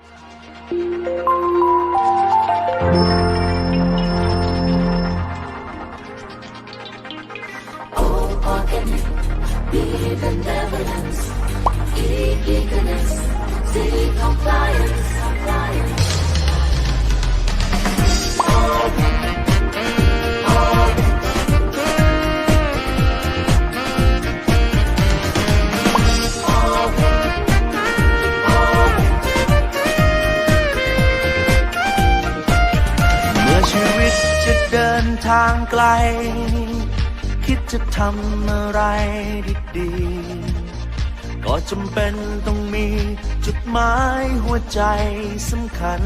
เางไกล คิดจะทำอะไรดีๆ ก็จำเป็นต้องมีจุดหมายหัวใจสำคัญ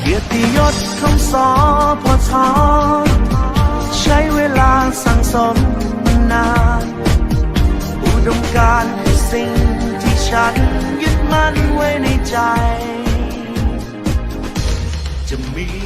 เกียรติยศของสอพอทอใช้เวลาสั่งสมนาน อุดมการณ์สิ่งที่ฉันยึดมั่นไว้ในใจจะมี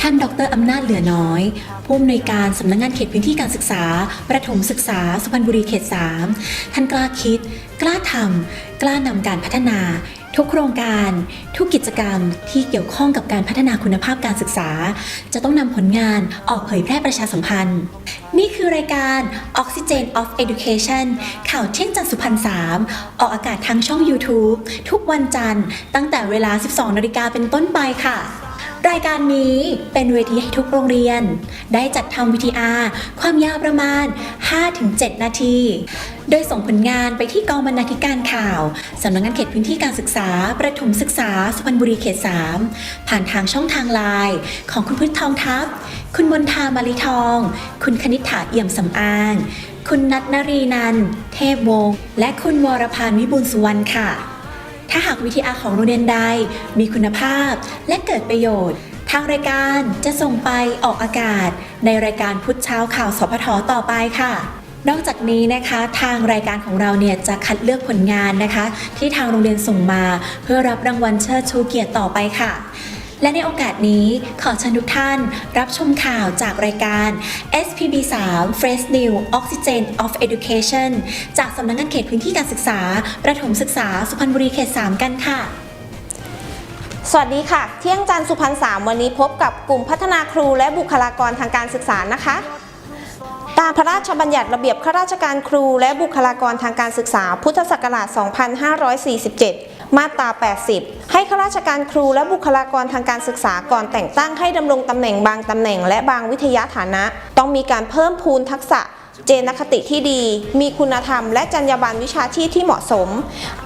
ท่านดรอำนาจเหลือน้อย ผู้อำนวยการสำนักงงานเขตพื้นที่การศึกษา ประถมศึกษา สุพรรณบุรีเขต 3 ท่านกล้าคิด กล้าทำกล้านำการพัฒนา ทุกโครงการ ทุกกิจกรรมที่เกี่ยวข้องกับการพัฒนาคุณภาพการศึกษา จะต้องนำผลงานออกเผยแพร่ประชาสัมพันธ์ นี่คือรายการ Oxygen of Education ข่าวเที่ยงจันสุพรรณ3ออกอากาศทางช่อง YouTube ทุกวันจันทร์ตั้งแต่เวลา 12นาฬิกาเป็นต้นไปค่ะ รายการนี้เป็นเวทีให้ทุกโรงเรียน ได้จัดทำวิทีอาร์ความยาวประมาณ 5-7 นาที โดยส่งผลงานไปที่กองบรรณาธิการข่าว สำนักงานเขตพื้นที่การศึกษา ประถมศึกษา สุพรรณบุรีเขต 3 ผ่านทางช่องทางไลน์ของคุณพืชทองทัพ คุณมนทามาริทอง คุณคณิษฐาเอี่ยมสำอาง คุณนัทนรีนัน เทพวงศ์และคุณวรพานวิบูลสุวรรณค่ะ ถ้าหากวิทยาของโรงเรียนใด มีคุณภาพและเกิดประโยชน์ ทางรายการจะส่งไปออกอากาศ ในรายการพุทธเช้าข่าวสพทต่อไปค่ะนอกจากนี้นะคะทางรายการของเราเนี่ยจะคัดเลือกผลงานนะคะ ที่ทางโรงเรียนส่งมา เพื่อรับรางวัลเชิดชูเกียรติต่อไปค่ะ และในโอกาสนี้ขอเชิญทุกท่านรับชมข่าวจากรายการ SPB 3 Fresh New Oxygen of Education จากสำนักงานเขตพื้นที่การศึกษา ประถมศึกษาสุพรรณบุรีเขต 3 กันค่ะสวัสดีค่ะ เที่ยงจันทร์สุพรรณสามวันนี้พบกับกลุ่มพัฒนาครูและบุคลากรทางการศึกษานะคะ ตามพระราชบัญญัติระเบียบข้าราชการครูและบุคลากรทางการศึกษา พุทธศักราช 2547 มาตรา 80 ให้ข้าราชการครูและบุคลากรทางการศึกษาก่อนแต่งตั้งให้ดำรงตำแหน่งบางตำแหน่งและบางวิทยาฐานะ ต้องมีการเพิ่มพูนทักษะเจนคติที่ดี มีคุณธรรม และจรรยาบรรณวิชาชีพที่เหมาะสม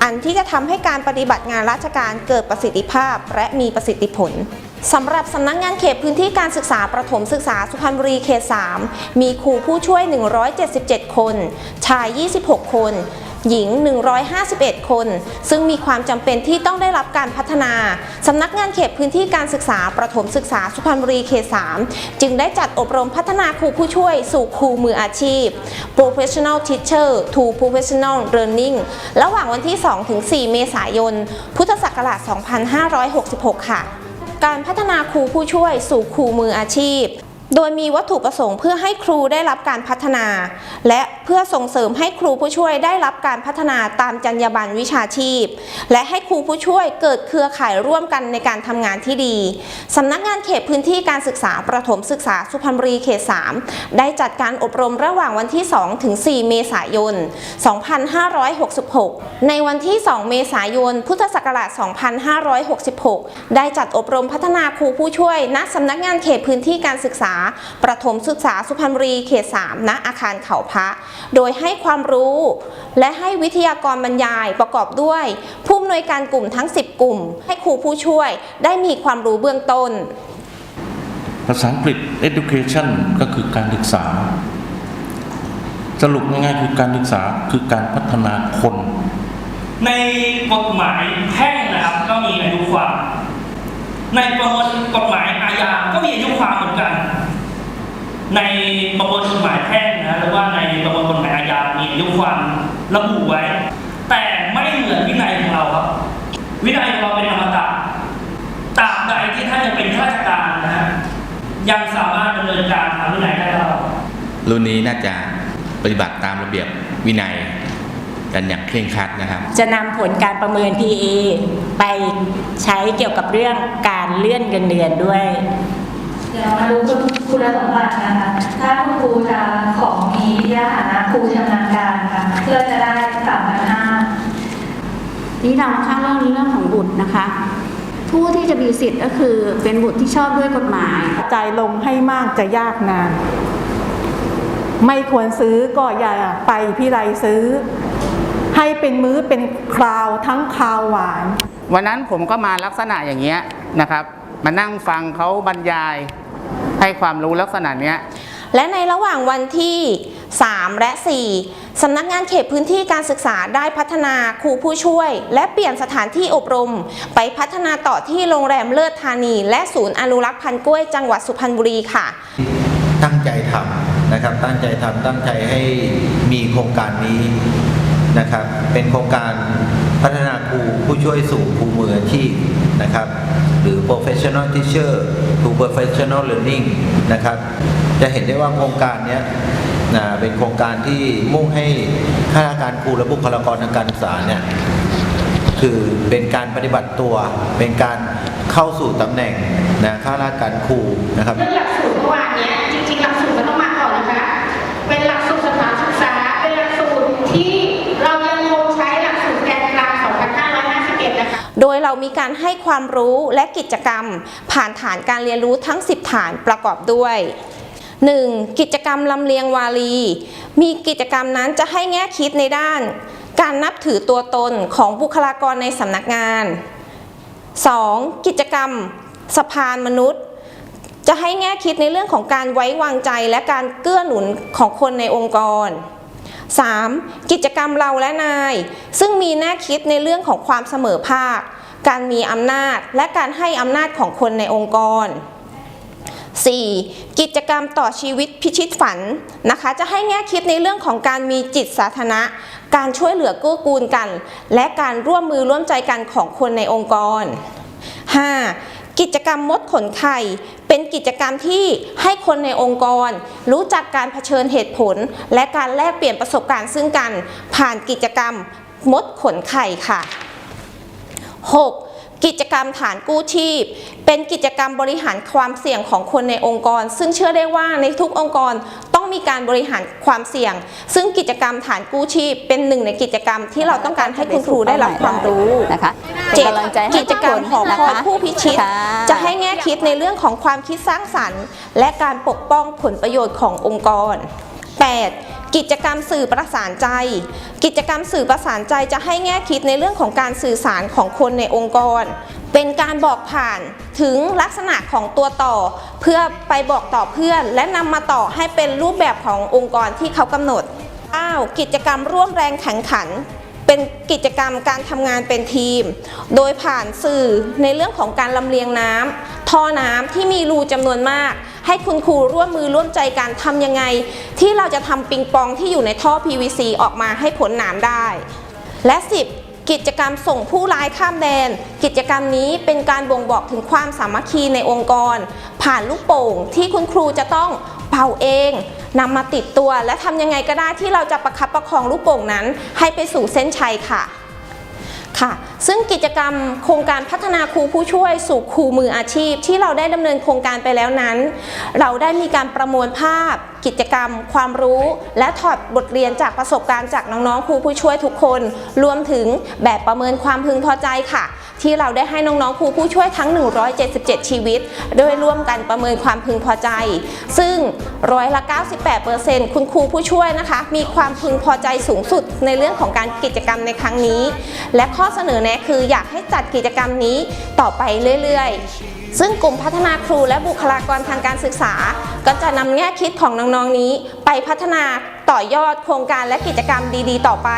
อันที่จะทำให้การปฏิบัติงานราชการเกิดประสิทธิภาพ และมีประสิทธิผลสำหรับสำนักงงานเขตพื้นที่การศึกษาประถมศึกษาสุพรรณบุรีเขต 3 มีครูผู้ช่วย 177 คน ชาย 26 คน หญิง 151 คน ซึ่งมีความจำเป็นที่ต้องได้รับการพัฒนาสำนักงานเขตพื้นที่การศึกษาประถมศึกษาสุพรรณบุรีเขต 3 จึงได้จัดอบรมพัฒนาครูผู้ช่วยสู่ครูมืออาชีพ professional teacher to professional learning ระหว่างวันที่ 2-4 เมษายน พุทธศักราช 2566 ค่ะการพัฒนาครูผู้ช่วยสู่ครูมืออาชีพ โดยมีวัตถุประสงค์เพื่อให้ครูได้รับการพัฒนา และเพื่อส่งเสริมให้ครูผู้ช่วยได้รับการพัฒนาตามจรรยาบรรณวิชาชีพ และให้ครูผู้ช่วยเกิดเครือข่ายร่วมกันในการทำงานที่ดีสำนักงานเขตพื้นที่การศึกษาประถมศึกษาสุพรรณบุรีเขต 3 ได้จัดการอบรมระหว่างวันที่ 2 ถึง 4 เมษายน 2566 ในวันที่ 2 เมษายน พุทธศักราช 2566 ได้จัดอบรมพัฒนาครูผู้ช่วยณสำนักงานเขตพื้นที่การศึกษาประถมศึกษาสุพรรณบุรีเขต 3 ณ อาคารเขาพระ โดยให้ความรู้และให้วิทยากรบรรยายประกอบด้วย ผู้อำนวยการกลุ่มทั้ง 10 กลุ่ม ให้ครูผู้ช่วยได้มีความรู้เบื้องต้น ภาษาอังกฤษ education ก็คือการศึกษา สรุปง่ายๆคือการศึกษาคือการพัฒนาคน ในกฎหมายแพ่งนะครับก็มีอายุความ ในประมวลกฎหมายอาญาก็มีอายุความเหมือนกัน ในประมวลกฎหมายแพ่งนะหรือว่าในประมวลกฎหมายอาญามีอายุความระบุไว้ แต่ไม่เหมือนวินัยของเราครับ วินัยของเราเป็นอมตะตราบใดที่ท่านยังเป็นข้าราชการนะฮะยังสามารถดำเนินการตามวินัยได้ตลอดรุ่นนี้น่าจะปฏิบัติตามระเบียบวินัยกันอย่างเคร่งครัดนะครับ จะนำผลการประเมิน PA ไปใช้เกี่ยวกับเรื่องการเลื่อนเงินเดือนด้วย เดี๋ยวมาดูคุณคุณสมบัตินะคะ ถ้าคุณครูจะของมีวิทยาฐานะครูชำนาญการค่ะเพื่อจะได้สามพันห้านี่เรานะคะเรื่องนี้เรื่องของบุตรนะคะ ผู้ที่จะมีสิทธิ์ก็คือเป็นบุตรที่ชอบด้วยกฎหมาย ใจลงให้มากจะยากนาน ไม่ควรซื้อก็อย่าไปพี่ไรซื้อ ให้เป็นมื้อเป็นคราวทั้งคาวหวาน วันนั้นผมก็มาลักษณะอย่างเงี้ยนะครับ มานั่งฟังเขาบรรยาย ให้ความรู้ลักษณะเนี้ยและในระหว่างวันที่ 3 และ 4 สำนักงานเขตพื้นที่การศึกษาได้พัฒนาครูผู้ช่วย และเปลี่ยนสถานที่อบรม ไปพัฒนาต่อที่โรงแรมเลิศธานี และศูนย์อนุรักษ์พันธุ์กล้วยจังหวัดสุพรรณบุรีค่ะ ตั้งใจทำนะครับ ตั้งใจทำตั้งใจให้มีโครงการนี้นะครับ เป็นโครงการ พัฒนาครูผู้ช่วยสู่ครูมืออาชีพนะครับ หรือ professional teacher to professional learning นะครับ จะเห็นได้ว่าโครงการนี้นะเป็นโครงการที่มุ่งให้ข้าราชการครูและบุคลากรทางการศึกษาเนี่ยคือเป็นการปฏิบัติตัว เป็นการเข้าสู่ตำแหน่งนะข้าราชการครูนะครับเรื่องหลักสูตรเมื่อวานเนี้ยจริง มีการให้ความรู้และกิจกรรม ผ่านฐานการเรียนรู้ทั้ง 10 ฐานประกอบด้วย 1. กิจกรรมลำเลียงวาลี มีกิจกรรมนั้นจะให้แง่คิดในด้าน การนับถือตัวตนของบุคลากรในสำนักงาน 2. กิจกรรมสะพานมนุษย์ จะให้แง่คิดในเรื่องของการไว้วางใจและการเกื้อหนุนของคนในองค์กร 3. กิจกรรมเราและนาย ซึ่งมีแน่คิดในเรื่องของความเสมอภาค การมีอำนาจและการให้อำนาจของคนในองค์กร 4. กิจกรรมต่อชีวิตพิชิตฝันนะคะ จะให้แง่คิดในเรื่องของการมีจิตสาธารณะ การช่วยเหลือกื้กูลกัน และการร่วมมือร่วมใจกันของคนในองค์กร 5. กิจกรรมมดขนไข่ เป็นกิจกรรมที่ให้คนในองค์กร รู้จักการเผชิญเหตุผล และการแลกเปลี่ยนประสบการณ์ซึ่งกัน ผ่านกิจกรรมมดขนไข่ค่ะ 6. กิจกรรมฐานกู้ชีพ เป็นกิจกรรมบริหารความเสี่ยงของคนในองค์กร ซึ่งเชื่อได้ว่าในทุกองค์กรต้องมีการบริหารความเสี่ยง ซึ่งกิจกรรมฐานกู้ชีพ เป็นหนึ่งในกิจกรรมที่เราต้องการให้คุณครูได้รับความรู้นะคะเจ็ดเป็นกำลังใจให้กิจกรรมหอทุกคคนอยนะคะผู้พิชิตค่ะจะให้แง่คิดในเรื่องของความคิดสร้างสรรค์ และการปกป้องผลประโยชน์ขององค์กร 8. กิจกรรมสื่อประสานใจ กิจกรรมสื่อประสานใจจะให้แง่คิดในเรื่องของการสื่อสารของคนในองค์กร เป็นการบอกผ่านถึงลักษณะของตัวต่อ เพื่อไปบอกต่อเพื่อน และนำมาต่อให้เป็นรูปแบบขององค์กรที่เขากำหนด 9. กิจกรรมร่วมแรงแข่งขัน เป็นกิจกรรมการทำงานเป็นทีม โดยผ่านสื่อในเรื่องของการลำเลียงน้ำท่อน้ำที่มีรูจำนวนมาก ให้คุณครูร่วมมือร่วมใจกันทำยังไง ที่เราจะทำปิงปองที่อยู่ในท่อ PVC ออกมาให้ผลหนามได้ และ 10กิจกรรมส่งผู้ร้ายข้ามแดน กิจกรรมนี้เป็นการบ่งบอกถึงความสามัคคีในองค์กร ผ่านลูกโป่งที่คุณครูจะต้องเป่าเอง นำมาติดตัวและทำยังไงก็ได้ที่เราจะประคับประคองลูกโป่งนั้น ให้ไปสู่เส้นชัยค่ะค่ะ ซึ่งกิจกรรมโครงการพัฒนาครูผู้ช่วยสู่ครูมืออาชีพ ที่เราได้ดำเนินโครงการไปแล้วนั้น เราได้มีการประมวลภาพ กิจกรรม ความรู้ และถอดบทเรียนจากประสบการณ์จากน้องๆครูผู้ช่วยทุกคน รวมถึงแบบประเมินความพึงพอใจค่ะ ที่เราได้ให้น้องๆครูผู้ช่วยทั้ง 177 ชีวิต โดยร่วมกันประเมินความพึงพอใจ ซึ่งร้อยละ 98%คุณครูผู้ช่วยนะคะ มีความพึงพอใจสูงสุดในเรื่องของการกิจกรรมในครั้งนี้ และข้อเสนอแนะคืออยากให้จัดกิจกรรมนี้ต่อไปเรื่อยๆ ซึ่งกลุ่มพัฒนาครูและบุคลากรทางการศึกษา ก็จะนำแง่คิดของน้องๆนี้ ไปพัฒนาต่อยอดโครงการและกิจกรรมดีๆ ต่อไป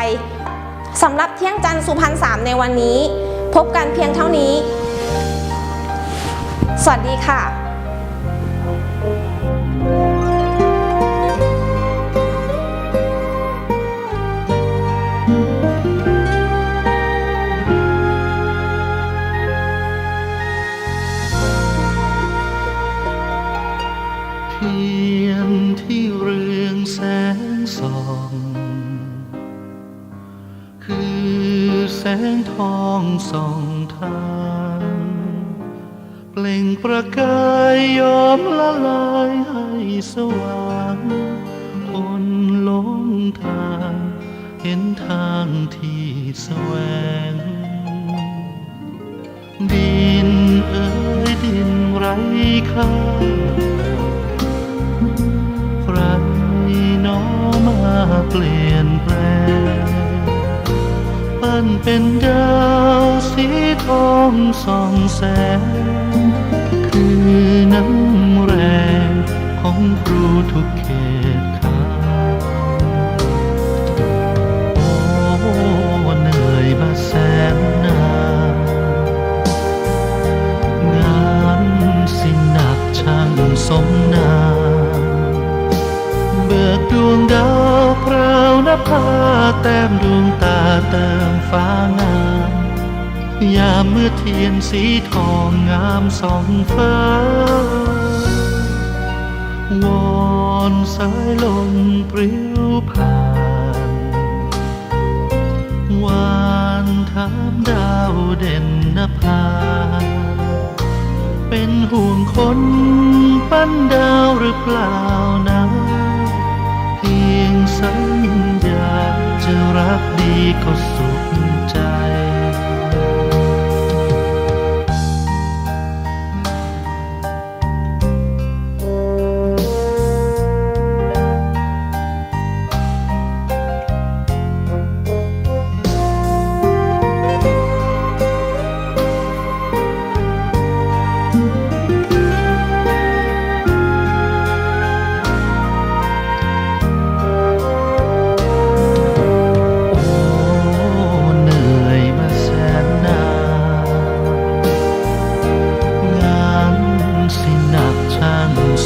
สำหรับเที่ยงจันทร์สุพรรณสามในวันนี้ พบกันเพียงเท่านี้ สวัสดีค่ะ ทียนที่เรืองแสงส่อง คือแสงทองส่องทางเปล่งประกายยอมละลายให้สว่างคนหลงทางเห็นทางที่แสวง ดินเอ๋ยดินไร้ค่า ปลี่ยนแปลงปั้นเป็นดาวสีทองส่องแสง คือน้ำแรงของ วนภาแต้มดวงตาเติมฟ้างาม ยามเมื่อเทียนสีทองงามสองฟ้าวอนสายลมปลิวผ่านวานถามดาวเด่นนภา เป็นห่วงคนปั้นดาวหรือเปล่านะ รัก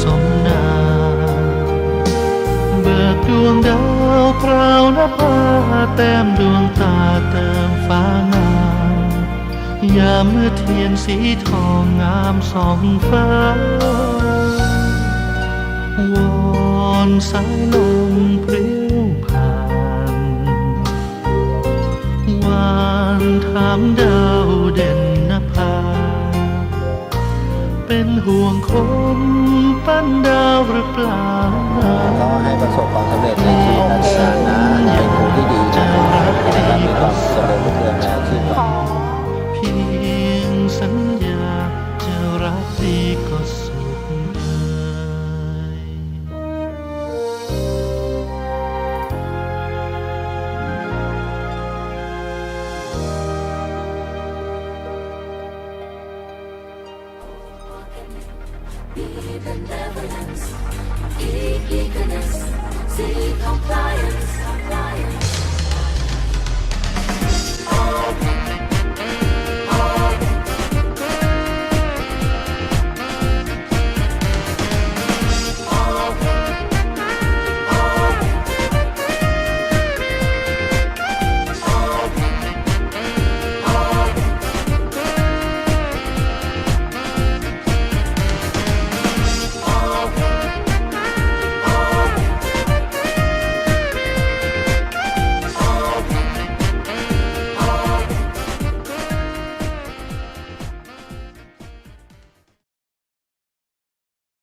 สมนาเบิกดวงดาวพราวนภาแต้มดวงตาเติมฟ้างามยามเมื่อเทียนสีทองงามสองฟ้าวอนสายลมปลิวผ่านวานถามดาวเด่นนภาเป็นห่วงคน ปั้นดาวหรือเปล่าก็ให้ประสบความสำเร็จในชีวิตการงานะเป็นครูที่ดีนะครับวาม and eagerness, compliance, compliance.